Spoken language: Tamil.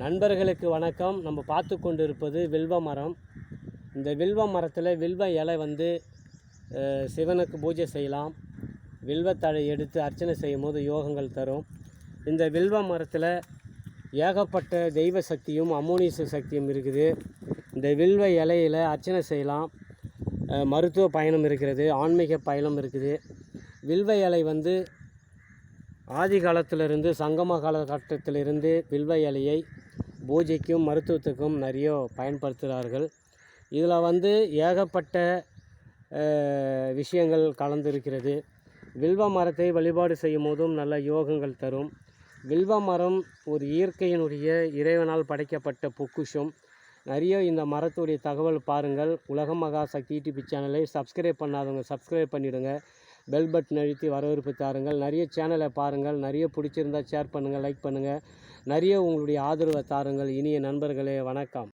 நண்பர்களுக்கு வணக்கம். நம்ம பார்த்து கொண்டு இருப்பது வில்வ மரம். இந்த வில்வ மரத்தில் வில்வ இலை வந்து சிவனுக்கு பூஜை செய்யலாம். வில்வத்தழை எடுத்து அர்ச்சனை செய்யும் போது யோகங்கள் தரும். இந்த வில்வ மரத்தில் ஏகப்பட்ட தெய்வ சக்தியும் அம்மோனிச சக்தியும் இருக்குது. இந்த வில்வ இலையில் அர்ச்சனை செய்யலாம். மருத்துவ பயணம் இருக்கிறது ஆன்மீக பயணம் இருக்குது. வில்வ இலை வந்து ஆதி காலத்திலிருந்து சங்கம காலகட்டத்திலிருந்து வில்வ இலையை பூஜைக்கும் மருத்துவத்துக்கும் நிறைய பயன்படுத்துகிறார்கள். இதில் வந்து ஏகப்பட்ட விஷயங்கள் கலந்திருக்கிறது. வில்வ மரத்தை வழிபாடு செய்யும் போதும் நல்ல யோகங்கள் தரும். வில்வ மரம் ஒரு இயற்கையினுடைய இறைவனால் படைக்கப்பட்ட பொக்குஷம். நிறைய இந்த மரத்துடைய தகவல் பாருங்கள். உலக மகா சக்தி யூடியூப் சேனலை சப்ஸ்கிரைப் பண்ணாதவங்க சப்ஸ்கிரைப் பண்ணிவிடுங்க பெல் பட்டன் அழுத்தி வரவேற்பு தாருங்கள். நிறைய சேனலை பாருங்கள். நிறைய பிடிச்சிருந்தா ஷேர் பண்ணுங்கள் லைக் பண்ணுங்கள் நிறைய உங்களுடைய ஆதரவை தாருங்கள். இனிய நண்பர்களே வணக்கம்.